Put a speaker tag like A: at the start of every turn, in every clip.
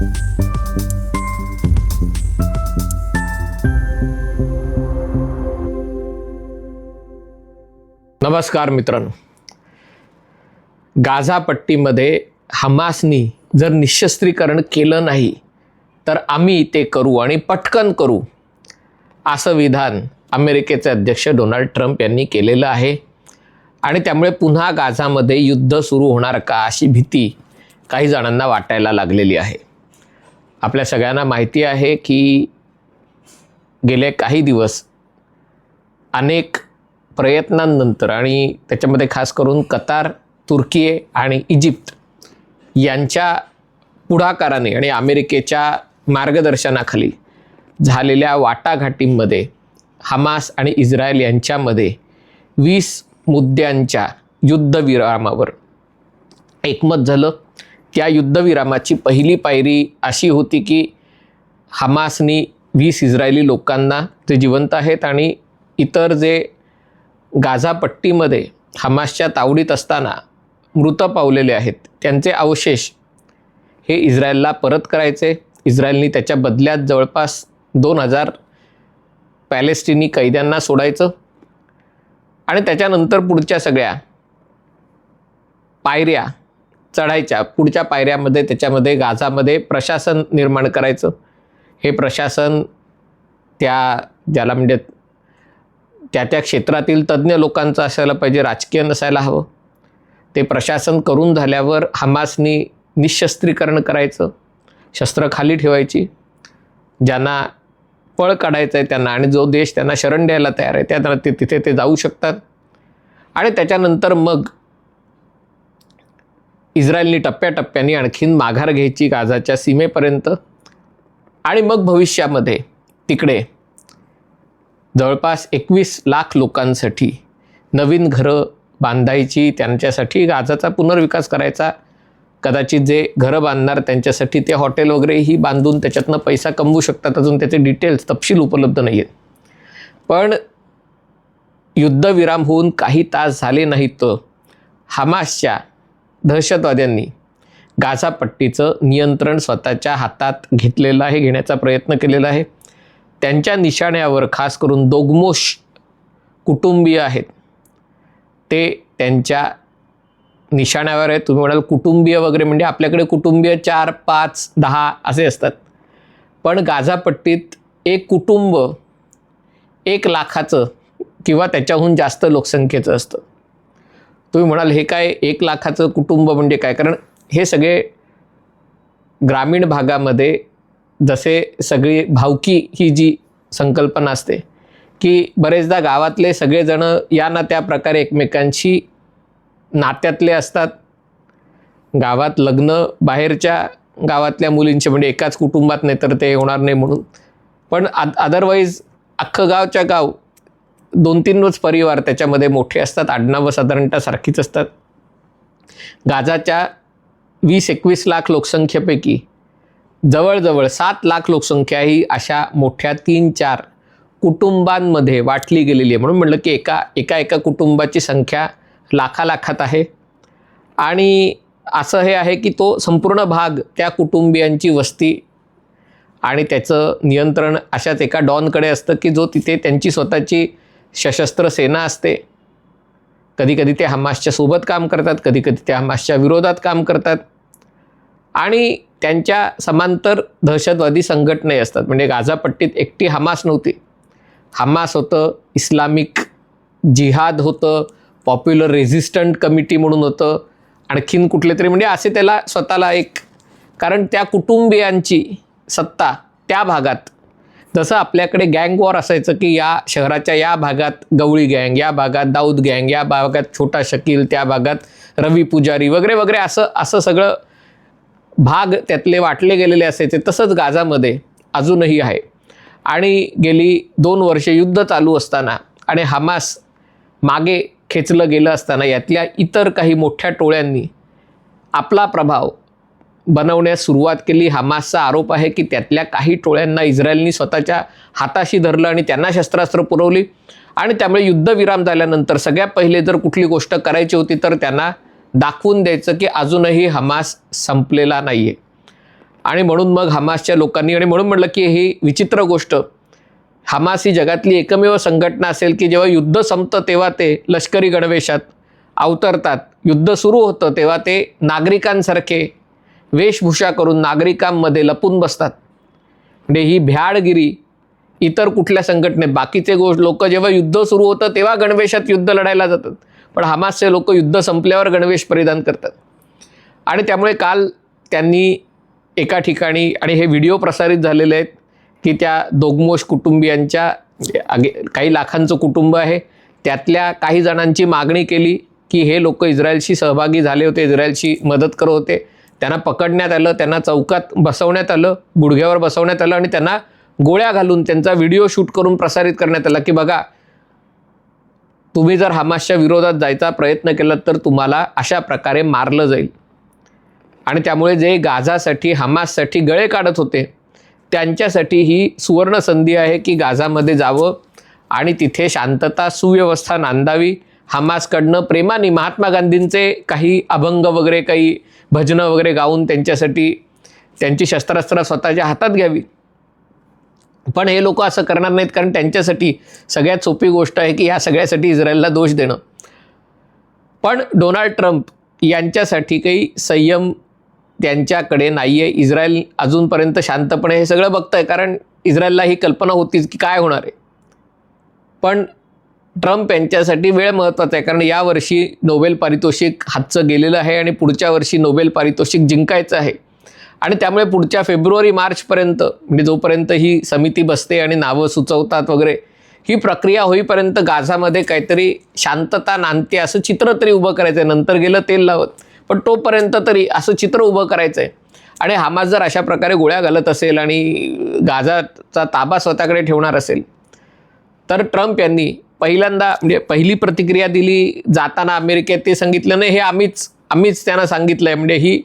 A: नमस्कार मित्रांनो. गाझापट्टीमध्ये हमासनी जर निशस्त्रीकरण केलं नाही तर आम्ही ते करू आणि पटकन करू असं विधान अमेरिकेचे अध्यक्ष डोनाल्ड ट्रम्प यांनी केलेलं आहे. आणि त्यामुळे पुन्हा गाझामध्ये युद्ध सुरू होणार का अशी भीती काही जणांना वाटायला लागलेली आहे. आपल्या सगळ्यांना माहिती आहे की गेले काही दिवस अनेक प्रयत्नांनंतर आणि त्याच्यामध्ये खास करून कतार तुर्की आणि इजिप्त यांच्या पुढाकाराने आणि अमेरिकेच्या मार्गदर्शनाखाली झालेल्या वाटाघाटींमध्ये हमास आणि इस्रायल यांच्यामध्ये वीस मुद्द्यांच्या युद्धविरामावर एकमत झालं. त्या युद्धविरामाची पहिली पायरी अशी होती की हमासनी वीस इस्रायली लोकांना जे जिवंत आहेत आणि इतर जे गाझापट्टीमध्ये हमासच्या तावडीत असताना मृत पावलेले आहेत त्यांचे अवशेष हे इस्रायलला परत करायचे. इस्रायलनी त्याच्या बदल्यात जवळपास दोन हजार पॅलेस्टिनी कैद्यांना सोडायचं आणि त्याच्यानंतर पुढच्या सगळ्या पायऱ्या चढायच्या पुढच्या पायऱ्यामध्ये त्याच्यामध्ये गाझामध्ये प्रशासन निर्माण करायचं. हे प्रशासन त्या ज्याला म्हणजे त्या त्या क्षेत्रातील तज्ज्ञ लोकांचं असायला पाहिजे राजकीय नसायला हवं. ते प्रशासन करून झाल्यावर हमासनी निशस्त्रीकरण करायचं शस्त्र खाली ठेवायची ज्यांना पळ काढायचं आहे त्यांना आणि जो देश त्यांना शरण द्यायला तयार आहे त्या ते तिथे ते जाऊ शकतात. आणि त्याच्यानंतर मग इस्रायलनी टप्प्याटप्प्याने आणखीन माघार घ्यायची गाझाच्या सीमेपर्यंत आणि मग भविष्यामध्ये तिकडे जवळपास एकवीस लाख लोकांसाठी नवीन घरं बांधायची त्यांच्यासाठी गाजाचा पुनर्विकास करायचा कदाचित जे घरं बांधणार त्यांच्यासाठी ते हॉटेल वगैरेही बांधून त्याच्यातनं पैसा कमवू शकतात. अजून त्याचे डिटेल्स तपशील उपलब्ध नाही आहेत पण युद्धविराम होऊन काही तास झाले नाहीत. तर हमासच्या दहशतवाद्यांनी गाझापट्टीचं नियंत्रण स्वतःच्या हातात घेतलेलं आहे घेण्याचा प्रयत्न केलेला आहे. त्यांच्या निशाण्यावर खास करून दोगमोश कुटुंबीय आहेत. ते त्यांच्या निशाण्यावर आहे तुम्ही म्हणाल कुटुंबीय वगैरे म्हणजे आपल्याकडे कुटुंबीय चार पाच दहा असे असतात. पण गाझापट्टीत एक कुटुंब एक लाखाचं किंवा त्याच्याहून जास्त लोकसंख्येचं असतं. तुम्ही म्हणाल हे काय एक लाखाचं कुटुंब म्हणजे काय? कारण हे सगळे ग्रामीण भागामध्ये जसे सगळी भावकी ही जी संकल्पना असते की बरेचदा गावातले सगळेजणं या ना त्या प्रकारे एकमेकांशी नात्यातले असतात. गावात लग्न बाहेरच्या गावातल्या मुलींचे म्हणजे एकाच कुटुंबात नाही तर ते होणार नाही म्हणून. पण आद अदरवाईज अख्खं गावच्या गाव दोन तीनच परिवार त्याच्यामध्ये मोठे असतात आडनावं साधारणतः सारखीच असतात. गाजाच्या वीस एकवीस लाख लोकसंख्येपैकी जवळजवळ सात लाख लोकसंख्या ही अशा मोठ्या तीन चार कुटुंबांमध्ये वाटली गेलेली आहे. म्हणून म्हटलं की एका एका एका कुटुंबाची संख्या लाखालाखात आहे. आणि असं हे आहे की तो संपूर्ण भाग त्या कुटुंबियांची वस्ती आणि त्याचं नियंत्रण अशाच एका डॉनकडे असतं की जो तिथे त्यांची स्वतःची सशस्त्र सेना असते. कधीकधी ते हमासच्या सोबत काम करतात कधी कधी ते हमासच्या विरोधात काम करतात. आणि त्यांच्या समांतर दहशतवादी संघटनाही असतात. म्हणजे गाझापट्टीत एकटी हमास नव्हती. हमास होतं इस्लामिक जिहाद होतं पॉप्युलर रेझिस्टंट कमिटी म्हणून होतं. आणखीन कुठले तरी म्हणजे असे त्याला स्वतःला एक कारण त्या कुटुंबियांची सत्ता त्या भागात जसं आपल्याकडे गँग वॉर असायचं की या शहराच्या या भागात गवळी गँग या भागात दाऊद गँग या भागात छोटा शकील त्या भागात रवी पुजारी वगैरे वगैरे असं असं सगळं भाग त्यातले वाटले गेलेले असायचे. तसंच गाझामध्ये अजूनही आहे. आणि गेली दोन वर्षे युद्ध चालू असताना आणि हमास मागे खेचलं गेलं असताना यातल्या इतर काही मोठ्या टोळ्यांनी आपला प्रभाव बनवण्यास सुरुवात केली. हमासचा आरोप आहे की त्यातल्या काही टोळ्यांना इस्रायलनी स्वतःच्या हाताशी धरलं आणि त्यांना शस्त्रास्त्र पुरवली. आणि त्यामुळे युद्धविराम झाल्यानंतर सगळ्यात पहिले जर कुठली गोष्ट करायची होती तर त्यांना दाखवून द्यायचं की अजूनही हमास संपलेला नाही आहे आणि म्हणून मग हमासच्या लोकांनी आणि म्हणून म्हटलं की ही विचित्र गोष्ट हमास ही जगातली एकमेव संघटना असेल की जेव्हा युद्ध संपतं तेव्हा ते लष्करी गणवेशात अवतरतात. युद्ध सुरू होतं तेव्हा ते नागरिकांसारखे वेशभूषा करून नागरिकांमध्ये लपून बसतात. म्हणजे ही भ्याडगिरी इतर कुठल्या संघटनेत बाकीचे गोष्ट लोक जेव्हा युद्ध सुरू होतं तेव्हा गणवेशात युद्ध लढायला जातात. पण हमासचे लोक युद्ध संपल्यावर गणवेश परिधान करतात. आणि त्यामुळे काल त्यांनी एका ठिकाणी आणि हे व्हिडिओ प्रसारित झालेले आहेत की त्या दोगमोश कुटुंबियांच्या आगे काही लाखांचं कुटुंब आहे. त्यातल्या काही जणांची मागणी केली की हे लोक इस्रायलशी सहभागी झाले होते इस्रायलशी मदत करत होते. त्यांना पकडण्यात आलं त्यांना चौकात बसवण्यात आलं गुडघ्यावर बसवण्यात आलं आणि त्यांना गोळ्या घालून त्यांचा व्हिडिओ शूट करून प्रसारित करण्यात आला की बघा तुम्ही जर हमासच्या विरोधात जायचा प्रयत्न केला तर तुम्हाला अशा प्रकारे मारलं जाईल. आणि त्यामुळे जे गाझासाठी हमाससाठी गळे काढत होते त्यांच्यासाठी ही सुवर्ण संधी आहे की गाझामध्ये जावं आणि तिथे शांतता सुव्यवस्था नांदावी. हमासकडनं प्रेमाने महात्मा गांधींचे काही अभंग वगैरे काही भजनं वगैरे गाऊन त्यांच्यासाठी त्यांची शस्त्रास्त्र स्वतःच्या हातात घ्यावी. पण हे लोक असं करणार नाहीत कारण त्यांच्यासाठी सगळ्यात सोपी गोष्ट आहे की ह्या सगळ्यासाठी इस्रायलला दोष देणं. पण डोनाल्ड ट्रम्प यांच्यासाठी काही संयम त्यांच्याकडे नाही आहे इस्रायल अजूनपर्यंत शांतपणे हे सगळं बघतं आहे कारण इस्रायलला ही कल्पना होतीच की काय होणार आहे. पण ट्रम्प यांच्यासाठी वेळ महत्त्वाचा आहे. कारण यावर्षी नोबेल पारितोषिक हातचं गेलेलं आहे आणि पुढच्या वर्षी नोबेल पारितोषिक जिंकायचं आहे. आणि त्यामुळे पुढच्या फेब्रुवारी मार्चपर्यंत म्हणजे जोपर्यंत ही समिती बसते आणि नावं सुचवतात वगैरे ही प्रक्रिया होईपर्यंत गाझामध्ये काहीतरी शांतता नांदते असं चित्र तरी उभं करायचं आहे नंतर गेलं तेल लावत. पण तोपर्यंत तरी असं चित्र उभं करायचं आहे आणि हमास जर अशा प्रकारे गोळ्या घालत असेल आणि गाझाचा ताबा स्वतःकडे ठेवणार असेल तर ट्रम्प यांनी पहिल्यांदा म्हणजे पहिली प्रतिक्रिया दिली जाताना अमेरिकेत ते सांगितलं नाही हे आम्हीच आम्हीच त्यांना सांगितलं आहे म्हणजे ही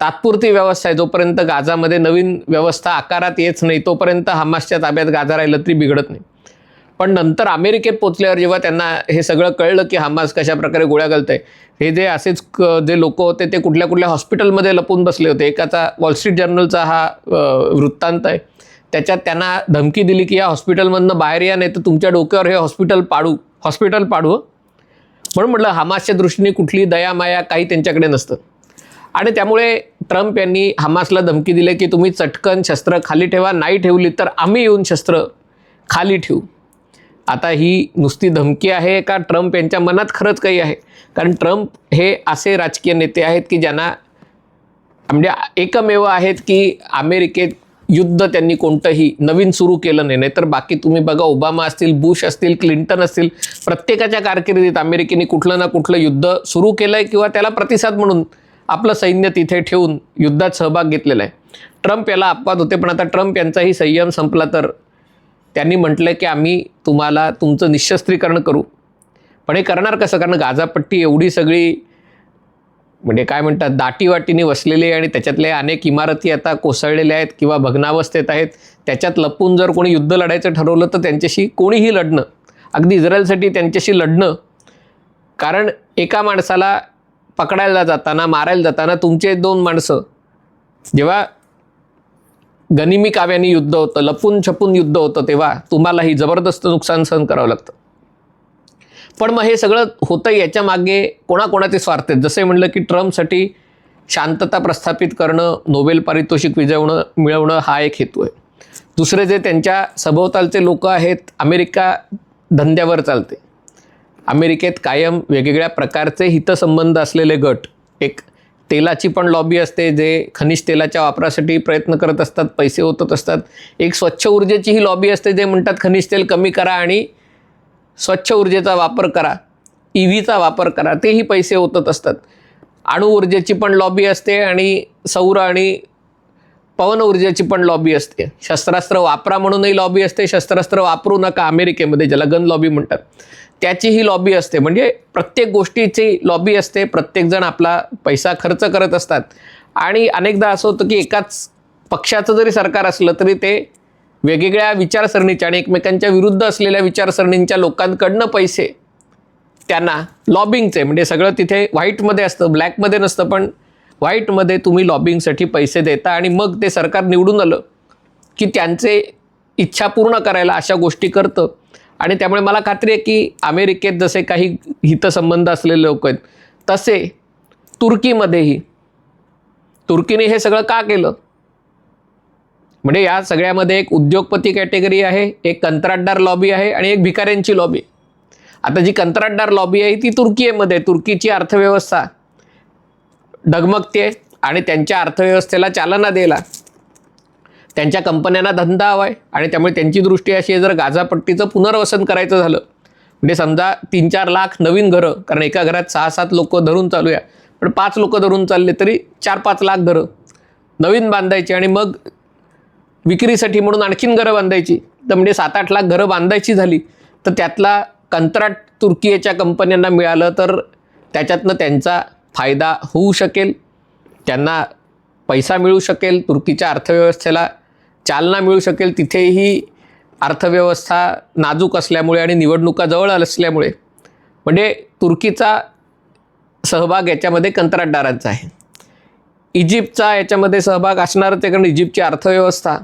A: तात्पुरती व्यवस्था आहे जोपर्यंत गाझामध्ये नवीन व्यवस्था आकारात येत नाही तोपर्यंत हमासच्या ताब्यात गाझा राहिलं तरी बिघडत नाही. पण नंतर अमेरिकेत पोचल्यावर जेव्हा त्यांना हे सगळं कळलं की हमास कशा प्रकारे गोळ्या घालत आहे हे जे असेच क- जे लोक होते ते कुठल्या कुठल्या हॉस्पिटलमध्ये लपून बसले होते. एकाचा वॉलस्ट्रीट जर्नलचा हा वृत्तांत आहे. त्याच्यात त्यांना धमकी दिली की या हॉस्पिटलमधनं बाहेर या नाही तर तुमच्या डोक्यावर हे हॉस्पिटल पाडू. हॉस्पिटल पाडू म्हणून म्हटलं हमासच्या दृष्टीने कुठली दयामाया काही त्यांच्याकडे नसतं. आणि त्यामुळे ट्रम्प यांनी हमासला धमकी दिली की तुम्ही चटकन शस्त्र खाली ठेवा नाही ठेवली तर आम्ही येऊन शस्त्र खाली ठेवू. आता ही नुसती धमकी आहे का ट्रम्प यांच्या मनात? खरंच काही आहे. कारण ट्रम्प हे असे राजकीय नेते आहेत की ज्यांना म्हणजे एकमेव आहेत की अमेरिकेत युद्ध त्यांनी कोणतंही नवीन सुरू केलं नाही. नाहीतर बाकी तुम्ही बघा ओबामा असतील बुश असतील क्लिंटन असतील प्रत्येकाच्या कारकिर्दीत अमेरिकेने कुठलं ना कुठलं युद्ध सुरू केलं आहे किंवा त्याला प्रतिसाद म्हणून आपलं सैन्य तिथे ठेवून युद्धात सहभाग घेतलेला आहे. ट्रम्प याला अपवाद होते पण आता ट्रम्प यांचाही संयम संपला तर त्यांनी म्हटलं की आम्ही तुम्हाला तुमचं निशस्त्रीकरण करू. पण हे करणार कसं? कारण गाजापट्टी एवढी सगळी म्हणजे काय म्हणतात दाटीवाटीने वसलेली आणि त्याच्यातले अनेक इमारती आता कोसळलेल्या आहेत किंवा भग्नावस्थेत आहेत. त्याच्यात लपून जर कोणी युद्ध लढायचं ठरवलं तर त्यांच्याशी कोणीही लढणं अगदी इस्रायलसाठी त्यांच्याशी लढणं कारण एका माणसाला पकडायला जाताना मारायला जाताना तुमचे दोन माणसं जेव्हा गनिमी काव्याने युद्ध होतं लपून छपून युद्ध होतं तेव्हा तुम्हालाही जबरदस्त नुकसान सहन करावं लागतं. पण मग हे सगळं होतं याच्या मागे कोणाकोणाचे स्वार्थ आहेत? जसे म्हणलं की ट्रम्पसाठी शांतता प्रस्थापित करणं नोबेल पारितोषिक विजवणं मिळवणं हा एक हेतू आहे. दुसरे जे त्यांच्या सभोवतालचे लोक आहेत अमेरिका धंद्यावर चालते. अमेरिकेत कायम वेगवेगळ्या प्रकारचे हितसंबंध असलेले गट एक तेलाची पण लॉबी असते जे खनिज तेलाच्या वापरासाठी प्रयत्न करत असतात पैसे ओतत असतात. एक स्वच्छ ऊर्जेची ही लॉबी असते जे म्हणतात खनिज तेल कमी करा आणि स्वच्छ ऊर्जेचा वापर करा ई व्हीचा वापर करा तेही पैसे ओतत असतात. अणु ऊर्जेची पण लॉबी असते आणि सौर आणि पवन ऊर्जेची पण लॉबी असते. शस्त्रास्त्र वापरा म्हणूनही लॉबी असते शस्त्रास्त्र वापरू नका अमेरिकेमध्ये ज्याला गन लॉबी म्हणतात. त्याचीही लॉबी असते. म्हणजे प्रत्येक गोष्टीची लॉबी असते प्रत्येकजण आपला पैसा खर्च करत असतात. आणि अनेकदा असं होतं की एकाच पक्षाचं जरी सरकार असलं तरी ते वेगवेगळ्या विचारसरणीच्या आणि एकमेकांच्या विरुद्ध असलेल्या विचारसरणींच्या लोकांकडनं पैसे त्यांना लॉबिंगचे म्हणजे सगळं तिथे व्हाईटमध्ये असतं ब्लॅकमध्ये नसतं पण व्हाईटमध्ये तुम्ही लॉबिंगसाठी पैसे देता आणि मग ते सरकार निवडून आलं की त्यांचे इच्छा पूर्ण करायला अशा गोष्टी करतं. आणि त्यामुळे मला खात्री आहे की अमेरिकेत जसे काही हितसंबंध असलेले लोक आहेत तसे तुर्कीमध्येही तुर्कीने हे सगळं का केलं? म्हणजे या सगळ्यामध्ये एक उद्योगपती कॅटेगरी आहे एक कंत्राटदार लॉबी आहे आणि एक भिकाऱ्यांची लॉबी. आता जी कंत्राटदार लॉबी आहे ती तुर्कीमध्ये तुर्कीची अर्थव्यवस्था डगमगते आणि त्यांच्या अर्थव्यवस्थेला चालना द्यायला. त्यांच्या कंपन्यांना धंदा हवा आहे आणि त्यामुळे त्यांची दृष्टी अशी आहे जर गाझापट्टीचं पुनर्वसन करायचं झालं म्हणजे समजा तीन चार लाख नवीन घरं कारण एका घरात सहा सात लोक धरून चालूया पण पाच लोक धरून चालले तरी चार पाच लाख घरं नवीन बांधायची आणि मग विक्रीसाठी म्हणून आणखीन घरं बांधायची. तर म्हणजे सात आठ लाख घरं बांधायची झाली तर त्यातला कंत्राट तुर्कीच्या कंपन्यांना मिळालं तर त्याच्यातनं त्यांचा फायदा होऊ शकेल त्यांना पैसा मिळू शकेल तुर्कीच्या अर्थव्यवस्थेला चालना मिळू शकेल. तिथेही अर्थव्यवस्था नाजूक असल्यामुळे आणि निवडणुका जवळ असल्यामुळे म्हणजे तुर्कीचा सहभाग याच्यामध्ये कंत्राटदारांचा आहे. इजिप्तचा याच्यामध्ये सहभाग असणारच आहे कारण इजिप्तची अर्थव्यवस्था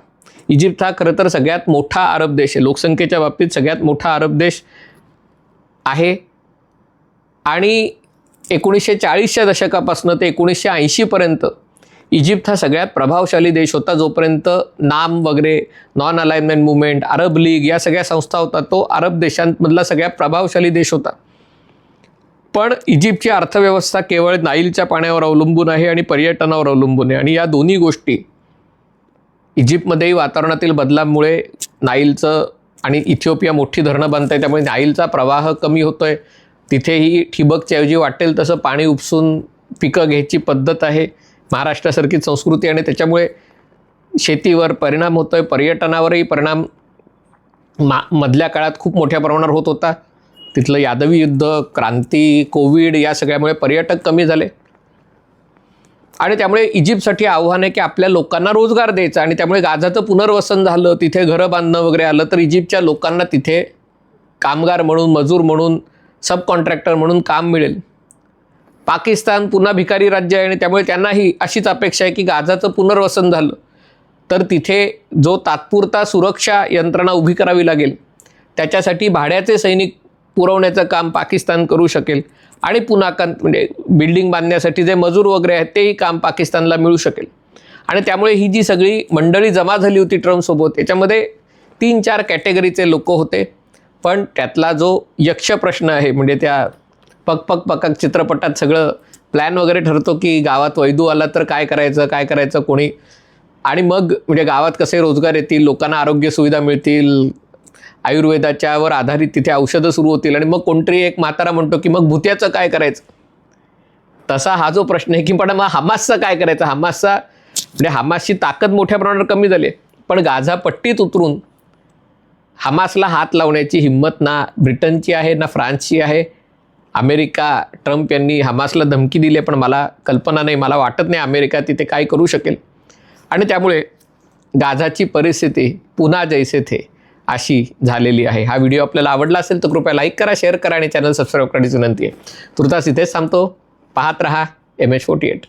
A: इजिप्त हा खरं तर सगळ्यात मोठा अरब देश आहे. लोकसंख्येच्या बाबतीत सगळ्यात मोठा अरब देश आहे. आणि एकोणीसशे चाळीसच्या दशकापासून ते एकोणीसशे ऐंशीपर्यंत इजिप्त हा सगळ्यात प्रभावशाली देश होता. जोपर्यंत नाम वगैरे non alignment movement Arab league या सगळ्या संस्था होता तो अरब देशांमधला सगळ्यात प्रभावशाली देश होता. पण इजिप्तची अर्थव्यवस्था केवळ नाईलच्या पाण्यावर अवलंबून आहे आणि पर्यटनावर अवलंबून आहे. आणि या दोन्ही गोष्टी इजिप्तमध्येही वातावरणातील बदलामुळे नाईलचं आणि इथिओपिया मोठी धरणं बांधत आहे त्यामुळे नाईलचा प्रवाह कमी होतो आहे तिथेही ठिबकच्याऐवजी वाटेल तसं पाणी उपसून पिकं घ्यायची पद्धत आहे. महाराष्ट्रासारखी संस्कृती आणि त्याच्यामुळे शेतीवर परिणाम होतो आहे पर्यटनावरही परिणाम मा मधल्या काळात खूप मोठ्या प्रमाणावर होत होता. तिथलं यादवी युद्ध क्रांती कोविड या सगळ्यामुळे पर्यटक कमी झाले. आणि त्यामुळे इजिप्तसाठी आव्हान आहे की आपल्या लोकांना रोजगार द्यायचा आणि त्यामुळे गाझाचं पुनर्वसन झालं तिथे घरं बांधणं वगैरे आलं तर इजिप्तच्या लोकांना तिथे कामगार म्हणून मजूर म्हणून सब कॉन्ट्रॅक्टर म्हणून काम मिळेल. पाकिस्तान पुन्हा भिकारी राज्य आहे आणि त्यामुळे त्यांनाही अशीच अपेक्षा आहे की गाझाचं पुनर्वसन झालं. तर तिथे जो तात्पुरता सुरक्षा यंत्रणा उभी करावी लागेल त्याच्यासाठी भाड्याचे सैनिक पुरवण्याचं काम पाकिस्तान करू शकेल. आणि पुन्हा कं म्हणजे बिल्डिंग बांधण्यासाठी जे मजूर वगैरे आहेत तेही काम पाकिस्तानला मिळू शकेल. आणि त्यामुळे ही जी सगळी मंडळी जमा झाली होती ट्रम्पसोबत याच्यामध्ये तीन चार कॅटेगरीचे लोक होते. पण त्यातला जो यक्ष प्रश्न आहे म्हणजे त्या पक पक पकक चित्रपटात सगळं प्लॅन वगैरे ठरतो की गावात वैदू आला तर काय करायचं काय करायचं कोणी? आणि मग म्हणजे गावात कसे रोजगार येतील लोकांना आरोग्य सुविधा मिळतील आयुर्वेदाच्यावर आधारित तिथे औषधं सुरू होतील आणि मग कोणतरी एक म्हातारा म्हणतो की मग भुत्याचं काय करायचं? तसा हा जो प्रश्न आहे की पण मग हमासचं काय करायचं? हमासचा म्हणजे हमासची ताकद मोठ्या प्रमाणावर कमी झाली आहे. पण गाझा पट्टीत उतरून हमासला हात लावण्याची हिंमत ना ब्रिटनची आहे ना फ्रान्सची आहे. अमेरिका ट्रम्प यांनी हमासला धमकी दिली आहे, पण मला कल्पना नाही मला वाटत नाही अमेरिका तिथे काय करू शकेल. आणि त्यामुळे गाझाची परिस्थिती पुन्हा जैसे थे. अशी झालेली आहे. हा व्हिडिओ आपल्याला आवडला असेल तर कृपया लाईक करा शेअर करा आणि चॅनल सबस्क्राईब करण्याची विनंती आहे. तुर्तास इथेच थांबतो. पाहत रहा एम एच फोर्टी एट